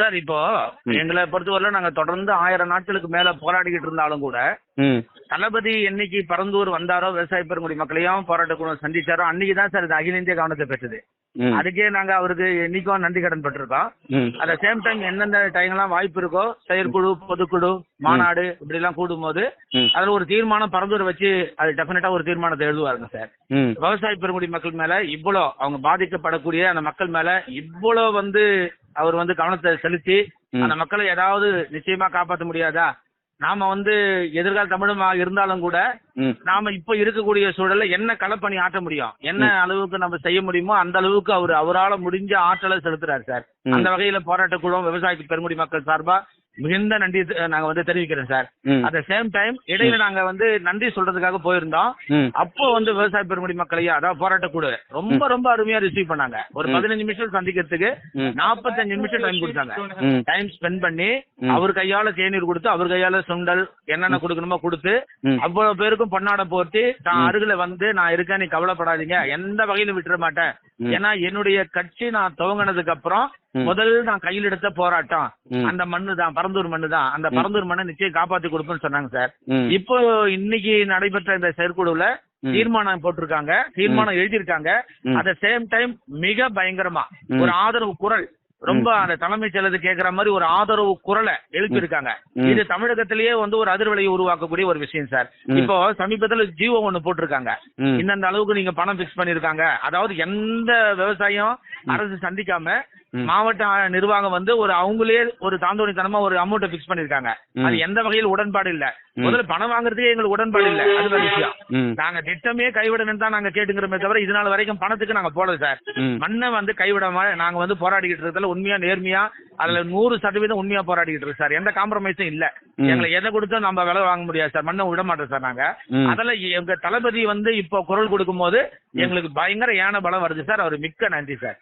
Sir இப்போ எங்களை பொறுத்தவரையில நாங்க தொடர்ந்து ஆயிரம் நாட்களுக்கு மேல போராடிக்கிட்டு இருந்தாலும் கூட தளபதி என்னைக்கு பரந்தூர் வந்தாரோ விவசாய பெருங்குடி மக்களையும் போராட்ட குழு சந்திச்சாரோ அன்னைக்கு தான் சார் இது அகில இந்திய கவனத்தை பெற்றது. அதுக்கே நாங்க அவருக்கு என்னைக்கும் நன்றி கடன் பட்டிருக்கோம் ம். அட் சேம் டைம் எந்தெந்த டைம்லாம் வாய்ப்பு இருக்கோ செயற்குழு பொதுக்குழு மாநாடு இப்படி எல்லாம் கூடும்போது ம். அதுல ஒரு தீர்மானம் பரந்தூர் வச்சு அது டெஃபினட்டா ஒரு தீர்மானத்தை எழுதுவாருங்க சார். விவசாய பெருங்குடி மக்கள் மேல இவ்வளோ அவங்க பாதிக்கப்படக்கூடிய அந்த மக்கள் மேல இவ்வளோ வந்து அவர் வந்து கவனத்தை செலுத்தி. அந்த மக்களை ஏதாவது நிச்சயமா காப்பாற்ற முடியாதா? நாம வந்து எதிர்கால தமிழமா இருந்தாலும் கூட நாம இப்ப இருக்கக்கூடிய சூழல்ல என்ன களப்பணி ஆற்ற முடியும்? என்ன அளவுக்கு நம்ம செய்ய முடியுமோ அந்த அளவுக்கு அவர் அவரால முடிஞ்ச ஆற்றலை செலுத்துறாரு சார். அந்த வகையில போராட்ட குழு விவசாய பெருங்குடி மக்கள் சார்பா மிகுந்த நன்றி தெ- நாங்க வந்து தெரிவிக்கிறோம் சார். அட் சேம் டைம் இடையில நாங்க வந்து நன்றி சொல்றதுக்காக போயிருந்தோம். அப்போ வந்து விவசாய பெருங்குடி மக்களையும் அதாவது போராட்டக்குழு ரொம்ப ரொம்ப அருமையா ரிசீவ் பண்ணாங்க. ஒரு பதினஞ்சு நிமிஷம் சந்திக்கிறதுக்கு. நாற்பத்தஞ்சு நிமிஷம் டைம் கொடுத்தாங்க. டைம் ஸ்பெண்ட் பண்ணி. அவர் கையால தேநீர் கொடுத்து அவர் கையால சுண்டல் என்னென்ன கொடுக்கணுமோ கொடுத்து. அவ்வளவு பேருக்கும் பொன்னாடை போர்த்தி நான் அருகில வந்து நான் இருக்கேன் நீ கவலைப்படாதீங்க எந்த வகையிலும் விட்டுற மாட்டேன். ஏன்னா என்னுடைய கட்சி நான் துவங்கினதுக்கு அப்புறம். முதல் நான் கையில் எடுத்த போராட்டம். அந்த மண்ணு தான் பரந்தூர் மண்ணு தான் அந்த பரந்தூர் மண்ணை நிச்சயம் காப்பாத்தி கொடுப்பேன்னு சொன்னாங்க சார். இப்போ இன்னைக்கு நடைபெற்ற இந்த செயற்குழுல. தீர்மானம் போட்டிருக்காங்க. தீர்மானம் எழுதியிருக்காங்க. அட் சேம் டைம் மிக பயங்கரமா. ஒரு ஆதரவு குரல். ரொம்ப அந்த தலைமைச் செயலது கேக்குற மாதிரி ஒரு ஆதரவு குரலை எழுப்பியிருக்காங்க. இது தமிழகத்திலேயே வந்து ஒரு அதிர்வலையை உருவாக்கக்கூடிய ஒரு விஷயம் சார். இப்போ சமீபத்துல ஜியோ ஒண்ணு போட்டிருக்காங்க. இந்தந்த அளவுக்கு நீங்க பணம் பிக்ஸ் பண்ணிருக்காங்க அதாவது எந்த விவசாயம் அரசு சந்திக்காம. மாவட்ட நிர்வாகம் வந்து ஒரு அவங்களே ஒரு தாந்தோணித்தனமா ஒரு அமௌண்ட்டை பிக்ஸ் பண்ணிருக்காங்க. அது எந்த வகையில் உடன்பாடு இல்ல. முதல்ல பணம் வாங்குறதுக்கே எங்களுக்கு உடன்பாடு இல்ல அது விஷயம் நாங்க திட்டமே கைவிடணும்னு தான் நாங்க கேட்டுக்கிறோமே தவிர இது நாள் வரைக்கும் பணத்துக்கு நாங்க போடல சார். மண்ணை வந்து கைவிடாம நாங்க வந்து போராடிக்கிட்டு இருக்கிறதுல உண்மையா நேர்மையா அதுல நூறு சதவீதம் உண்மையா போராடிக்கிட்டு இருக்கு சார். எந்த காம்ப்ரமைஸும் இல்ல. எங்களை எதை கொடுத்தும் நம்ம விலை வாங்க முடியாது சார். மண்ணை விட மாட்டோம் சார் நாங்க. அதுல எங்க தளபதி வந்து இப்போ குரல் கொடுக்கும் போது எங்களுக்கு பயங்கர ஏன பலம் வருது சார். அவர் மிக்க நன்றி சார்.